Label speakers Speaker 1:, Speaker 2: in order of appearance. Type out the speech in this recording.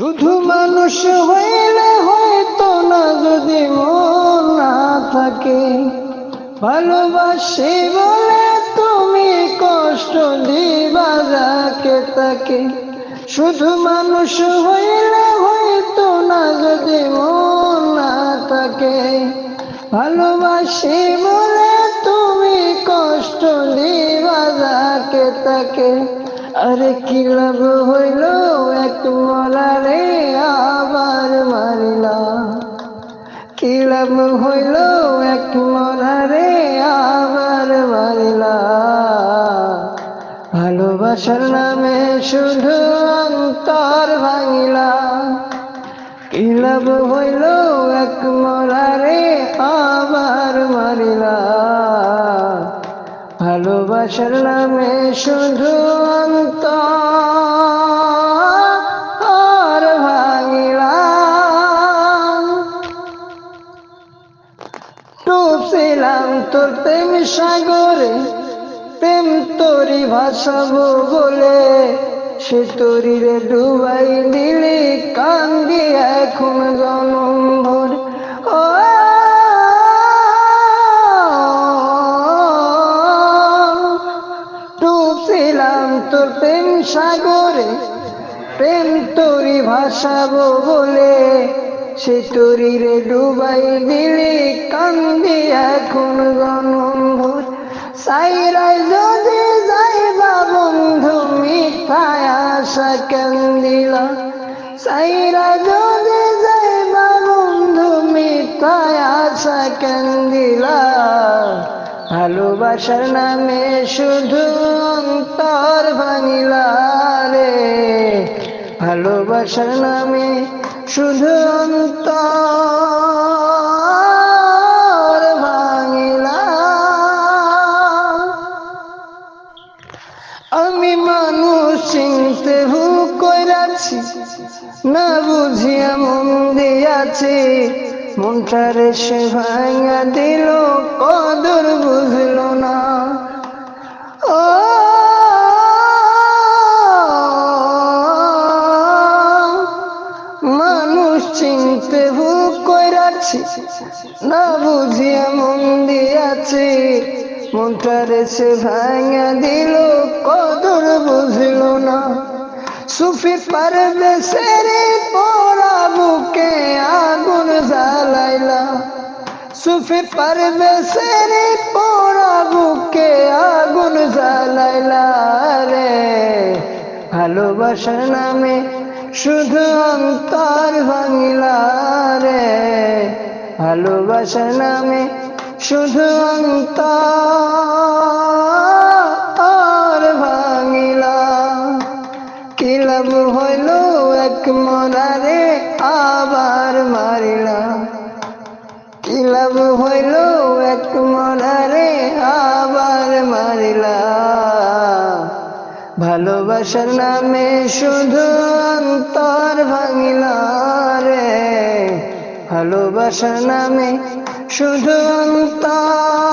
Speaker 1: শুধু মানুষ হইলে হয়তো না, যদি মন না থাকে। ভালোবাসি বলে তুমি কষ্ট দিবা যাকে তাকে। শুধু মানুষ হইলে হয়তো না, যদি মন না থাকে। ভালোবাসি বলে তুমি কষ্ট দিবা যাকে তাকে। আরে কি লাভ হইল? মলারে আবার মারিলা। কি লাভ হইল এক মলারে আবার মারিলা। ভালোবাসার নামে শুধু অন্তর ভাঙিলা। কি লাভ হইল এক মলারে আবার মারিলা। ভালোবাসার নামে শুধু অন্তর ডুবছিলাম তোর প্রেম সাগরে, প্রেম তোরি ভাসাবো বলে সে তরিরে ডুবাই দিলি কান্দি এখন জনম ভর ও তোর প্রেম সাগরে, প্রেম তোরি ভাসাবো বলে সে তরিরে ডুবাই দিলি কান্দি এখন ভোর সাইরাই যদি যাইবা বন্ধু মিঠায় আশা কান্দিলা। সাইরা যদি যাইবা বন্ধু মিঠায় আশা কান্দিলা। ভালোবাসার নামে শুধু অন্তর ভাঙিলা রে। ভালোবাসার নামে শুধু অন্তর আমি মানুষ চিনতে ভুল কইরাছি, না বুঝিয়া মন দিয়াছি। মনটারে সে ভাঙা দিল, কদর বুঝল না। কইরাছি না বুঝিয়া মন দিয়াছি মনটারে সে ভাঙা দিল, কদর বুঝল না। সুফি পারবে সেরে পোড়া বুকে আগুন জ্বালাইলা। সুফি পারবে সেরে পোড়া বুকে আগুন জ্বালাইলা। রে ভালোবাসার নামে শুধু অন্তর ভাঙিলা ভালোবাসার নামে শুধু অন্তর ভাঙিলা কি লাভ হইল এক মরারে আবার মারিলা কি লাভ হইল এক মরারে আবার মারিলা ভালোবাসার নামে শুধু অন্তর ভাঙিলা ভালোবাসার নামে শুধু অন্তর।